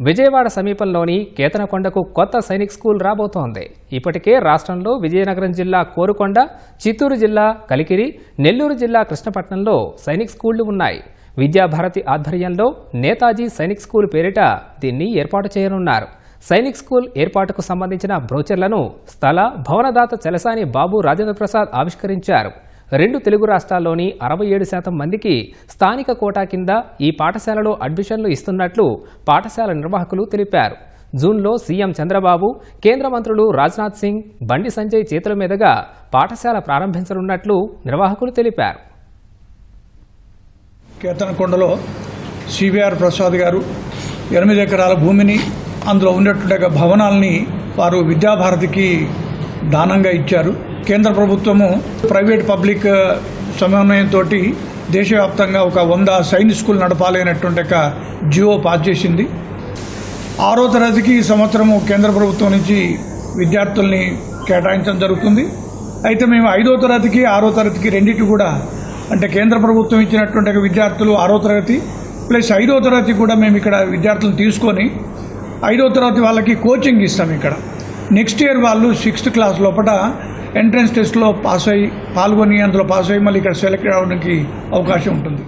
విజయవాడ సమీపంలోని కేతనకొండకు కొత్త సైనిక్ స్కూల్ రాబోతోంది. ఇప్పటికే రాష్ట్రంలో విజయనగరం జిల్లా కోరుకొండ చిత్తూరు జిల్లా కలికిరి నెల్లూరు జిల్లా కృష్ణపట్నంలో సైనిక్ స్కూళ్ళు ఉన్నాయి. విద్యాభారతి ఆధ్వర్యంలో నేతాజీ సైనిక్ స్కూల్ పేరిట దీన్ని ఏర్పాటు చేయనున్నారు. సైనిక్ స్కూల్ ఏర్పాటుకు సంబంధించిన బ్రోచర్లను స్థల భవనదాత చలసాని బాబు రాజేంద్ర ప్రసాద్ ఆవిష్కరించారు. రెండు తెలుగు రాష్ట్రాల్లోని అరవై ఏడు శాతం మందికి స్థానిక కోటా కింద ఈ పాఠశాలలో అడ్మిషన్లు ఇస్తున్నట్లు పాఠశాల నిర్వాహకులు తెలిపారు. జూన్లో సీఎం చంద్రబాబు కేంద్ర మంత్రులు రాజ్నాథ్ సింగ్ బండి సంజయ్ చేతుల మీదుగా పాఠశాల ప్రారంభించనున్నట్లు నిర్వాహకులు తెలిపారు. కేతనకొండలో సిబిఆర్ ప్రసాద్ గారు ఎనిమిది ఎకరాల భూమిని అందులో ఉన్నటువంటి భవనాల్ని వారు విద్యాభారతికి దానంగా ఇచ్చారు. కేంద్ర ప్రభుత్వము ప్రైవేట్ పబ్లిక్ సమన్వయంతో దేశవ్యాప్తంగా ఒక వంద సైనిక్ స్కూల్ నడపాలి అనేటువంటి ఒక జియో పాస్ చేసింది. ఆరో తరగతికి ఈ సంవత్సరము కేంద్ర ప్రభుత్వం నుంచి విద్యార్థుల్ని కేటాయించడం జరుగుతుంది. అయితే మేము ఐదో తరగతికి ఆరో తరగతికి రెండింటి కూడా అంటే కేంద్ర ప్రభుత్వం ఇచ్చినటువంటి విద్యార్థులు ఆరో తరగతి ప్లస్ ఐదో తరగతి కూడా మేము ఇక్కడ విద్యార్థులను తీసుకొని ఐదో తరగతి వాళ్ళకి కోచింగ్ ఇస్తాం ఇక్కడ. నెక్స్ట్ ఇయర్ వాళ్ళు సిక్స్త్ క్లాస్ లోపల ఎంట్రన్స్ టెస్ట్లో పాస్ అయ్యి పాల్గొని అందులో పాస్ అయ్యి మళ్ళీ ఇక్కడ సెలెక్ట్ అవ్వడానికి అవకాశం ఉంటుంది.